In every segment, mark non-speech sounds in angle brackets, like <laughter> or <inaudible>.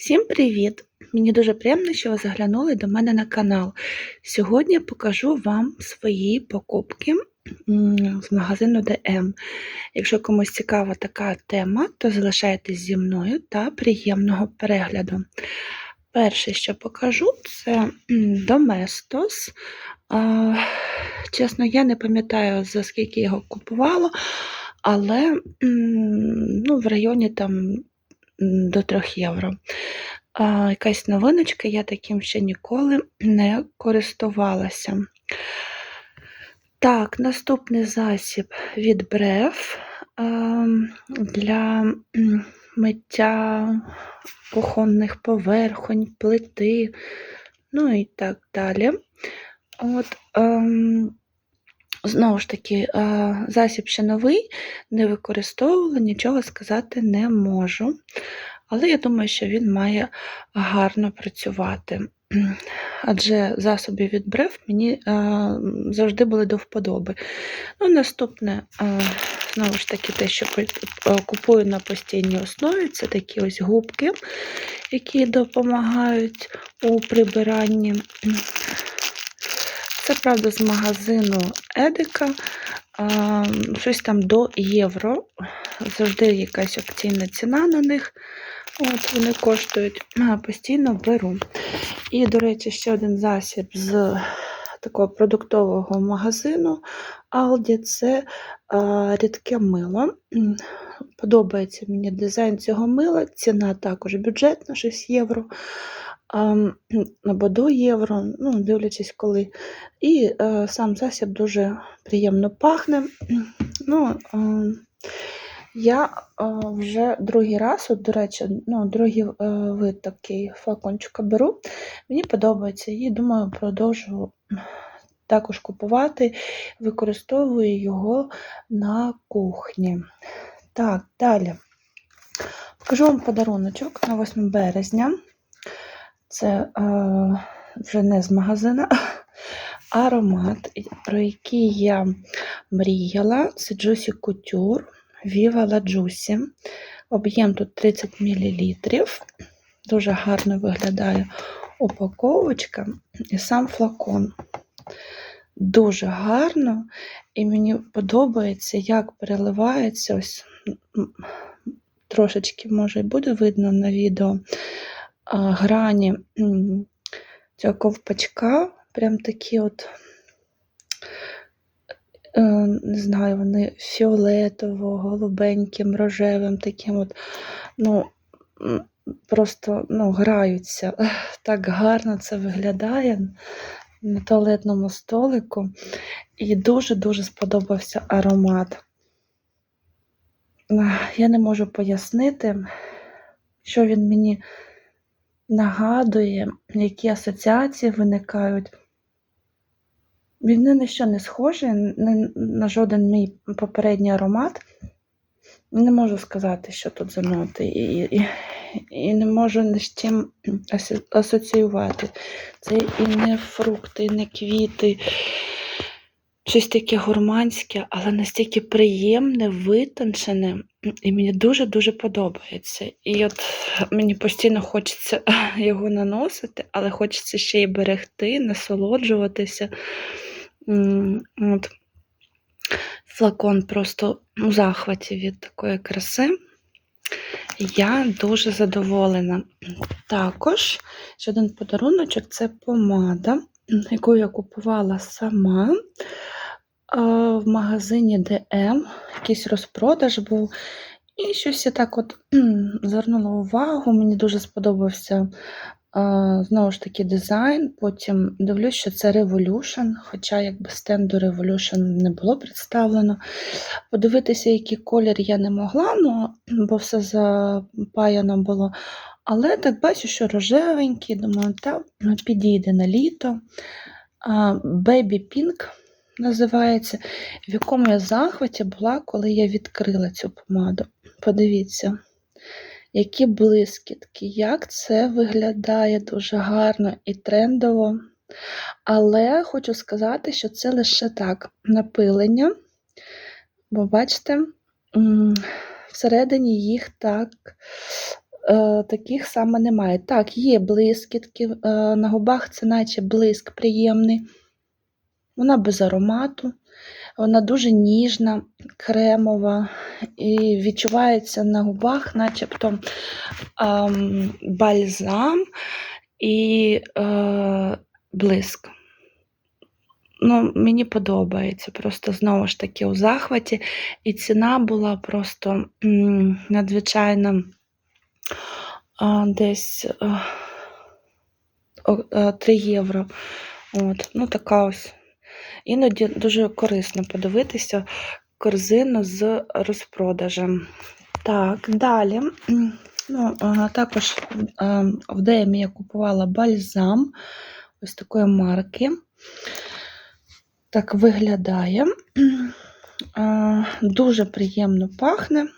Всім привіт! Мені дуже приємно, що ви заглянули до мене на канал. Сьогодні покажу вам свої покупки з магазину DM. Якщо комусь цікава така тема, то залишайтесь зі мною та приємного перегляду. Перше, що покажу, це. А, Чесно, я не пам'ятаю, за скільки його купувала, але ну, в районі там до 3 євро. Якась новиночка, я таким ще ніколи не користувалася. Так, наступний засіб від Брев для миття кухонних поверхонь, плити, ну і так далі. От, ем, знову ж таки, е, засіб ще новий, не використовувала, нічого сказати не можу. Але я думаю, що він має гарно працювати. <clears throat> Адже засоби від брев мені е, завжди були до вподоби. Ну, наступне, е, знову ж таки, те, що е, купую на постійній основі, це такі ось губки, які допомагають у прибиранні. Це, правда, з магазину Едика. Щось там до євро. Завжди якась акційна ціна на них. От Вони коштують, постійно беру. І, до речі, ще один засіб з такого продуктового магазину Aldi це а, рідке мило. Подобається мені дизайн цього мила, ціна також бюджетна, 6 євро. Або до євро, ну, дивлячись коли. І е, сам засіб дуже приємно пахне. Ну, е, я е, вже другий раз, от, до речі, ну, другий е, вид такий флакончика беру. Мені подобається і думаю, продовжу також купувати, використовую його на кухні. Так, далі. Покажу вам подаруночок на 8 березня. Це е, вже не з магазина, аромат, про який я мріяла. Це Juicy Couture Viva La. Об'єм тут 30 мл. Дуже гарно виглядає упаковочка і сам флакон. Дуже гарно, і мені подобається, як переливається ось трошечки, може, і буде видно на відео грані цього ковпачка. Прям такі от, не знаю, вони фіолетово, голубеньким, рожевим, таким от, ну, просто ну, граються. <laughs> Так гарно це виглядає на туалетному столику. І дуже-дуже сподобався аромат. Я не можу пояснити, що він мені нагадує, які асоціації виникають. Він ні на що не схожий, на жоден мій попередній аромат. Не можу сказати, що тут за ноти, і, і, і не можу ні з чим асоціювати. Це і не фрукти, і не квіти, щось таке гурманське, але настільки приємне, витончене, і мені дуже-дуже подобається. І от мені постійно хочеться <laughs> його наносити, але хочеться ще й берегти, насолоджуватися. От. Флакон просто у захваті від такої краси. Я дуже задоволена. Також ще один подаруночок це помада, яку я купувала сама в магазині DM. Якийсь розпродаж був. І щось я так от звернула увагу. Мені дуже сподобався знову ж таки дизайн. Потім дивлюсь, що це Revolution, хоча якби стенду Revolution не було представлено. Подивитися, який колір я не могла, ну, бо все запаяно було. Але так бачу, що рожевенький, думаю, та ну, підійде на літо. Baby Pink називається, в якому я захваті була, коли я відкрила цю помаду. Подивіться, які блискітки, як це виглядає дуже гарно і трендово. Але хочу сказати, що це лише так напилення. Бо бачите, всередині їх так е, таких саме немає. Так, є блискітки е, на губах, це наче блиск приємний. Вона без аромату, вона дуже ніжна, кремова і відчувається на губах, начебто ем, бальзам і е, блиск. Ну, мені подобається. Просто знову ж таки у захваті. І ціна була просто м, надзвичайно а, десь а, 3 євро. От, ну, така ось. Іноді дуже корисно подивитися корзину з розпродажем. Так, далі. Ну, також в DM я купувала бальзам ось такої марки. Так виглядає. Дуже приємно пахне.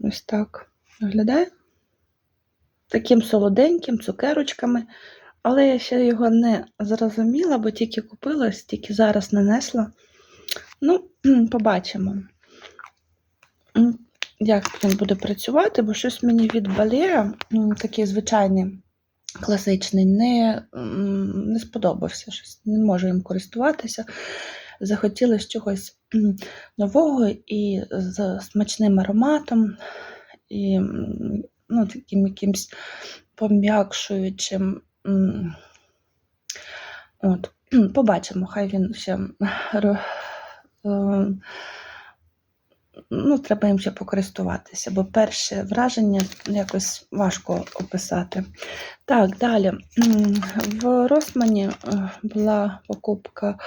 Ось так виглядає. Таким солоденьким, цукерочками. Але я ще його не зрозуміла, бо тільки купила, тільки зараз нанесла. Ну, побачимо, як він буде працювати, бо щось мені від Балера, такий звичайний, класичний, не, не сподобався. Щось не можу їм користуватися. Захотілося чогось нового і з смачним ароматом, і ну, таким якимсь пом'якшуючим. От, <clears throat> побачимо, хай він ще ну, треба їм ще покористуватися, бо перше враження якось важко описати. Так, далі. В Росмані е, була покупка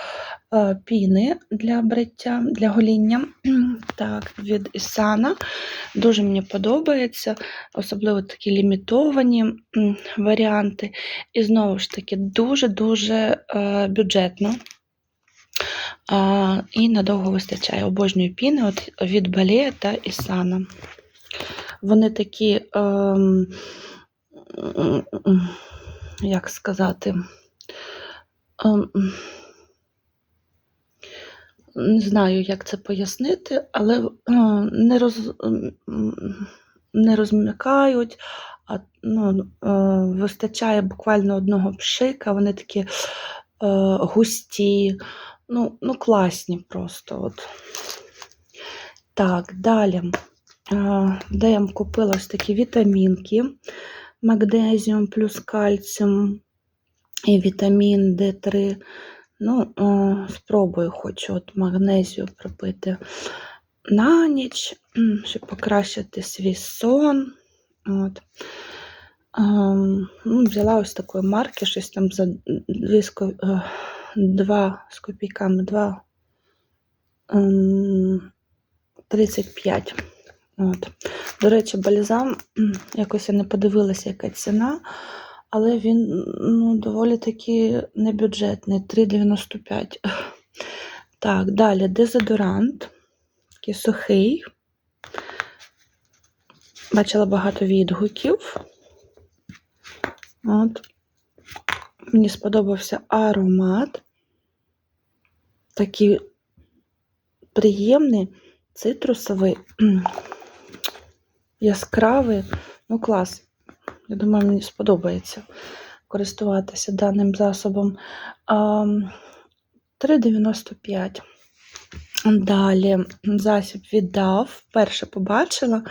е, піни для бриття, для гоління. <clears throat> Так, від Ісана. Дуже мені подобається, особливо такі лімітовані варіанти. І знову ж таки, дуже-дуже е, бюджетно. І надовго вистачає. Обожнюю піни от від Бале та Ісана. Вони такі, ем, як сказати, ем, не знаю, як це пояснити, але е, не, роз, не розмикають, а ну, е, вистачає буквально одного пшика, вони такі е, густі, Ну, ну класні просто. от. Так, далі. Де Дем купила ось такі вітамінки, магнезіум плюс кальціум і вітамін Д3. Ну, спробую хочу от магнезію пропити на ніч, щоб покращити свій сон. От. Ну, взяла ось такої марки, щось там за близько. Е, 2 з копійками 2 35. Ем, От. До речі, бальзам, якось я не подивилася, яка ціна, але він ну, доволі таки небюджетний 3,95. Так, далі дезодорант, такий сухий. Бачила багато відгуків. От. Мені сподобався аромат. Такий приємний, цитрусовий, яскравий. Ну, клас. Я думаю, мені сподобається користуватися даним засобом. 3,95. Далі засіб віддав. Вперше побачила.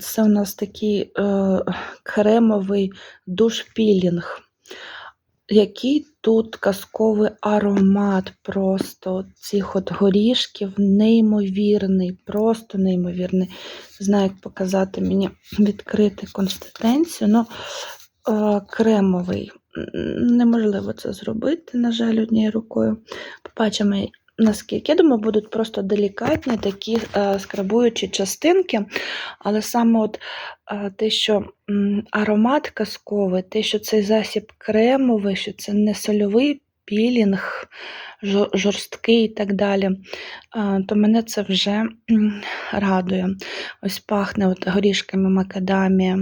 Це у нас такий е, кремовий душ-пілінг. Який тут казковий аромат просто цих от горішків, неймовірний, просто неймовірний. Не знаю, як показати мені відкрити консистенцію. Ну, кремовий. Неможливо це зробити, на жаль, однією рукою. Побачимо, наскільки. Я думаю, будуть просто делікатні такі е, скрабуючі частинки, але саме от е, те, що аромат казковий, те, що цей засіб кремовий, що це не сольовий пілінг, жорсткий і так далі, е, то мене це вже радує. Ось пахне от горішками макадамія.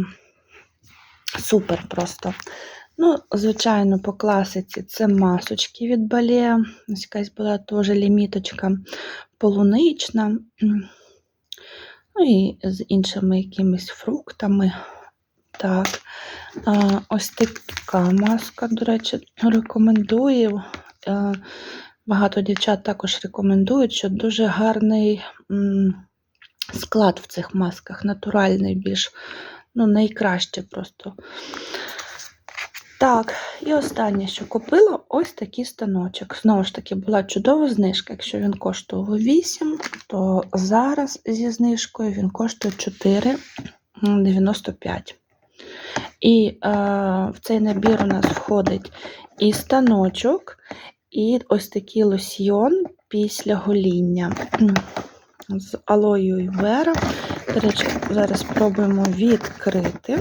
Супер просто. Ну, звичайно, по класиці це масочки від Бале. Ось якась була теж ліміточка полунична. Ну і з іншими якимись фруктами. Так, а, ось така маска, до речі, рекомендую. Багато дівчат також рекомендують, що дуже гарний склад в цих масках, натуральний більш, ну, найкраще просто. Так, і останнє, що купила, ось такий станочок. Знову ж таки, була чудова знижка. Якщо він коштував 8, то зараз зі знижкою він коштує 4,95. І е, в цей набір у нас входить і станочок, і ось такий лосьйон після гоління з алоєю вера. До речі, зараз спробуємо відкрити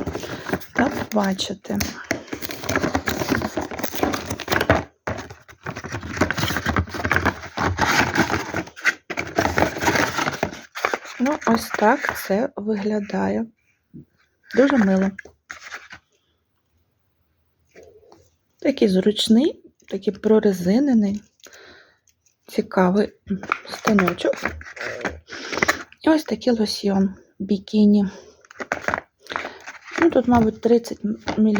та побачити. Ну, ось так це виглядає. Дуже мило. Такий зручний, такий прорезинений, цікавий станочок. І ось такий лосьйон бікіні. Ну, тут, мабуть, 30 мл.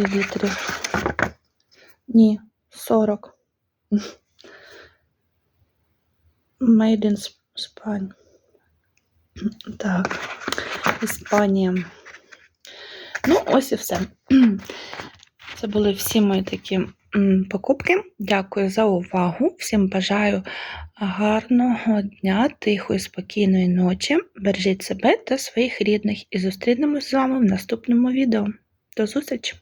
Ні, 40. Made in Spain. Так, Іспанія. Ну, ось і все. <clears throat> Це були всі мої такі покупки. Дякую за увагу. Всім бажаю гарного дня, тихої, спокійної ночі. Бережіть себе та своїх рідних і зустрінемось з вами в наступному відео. До зустрічі!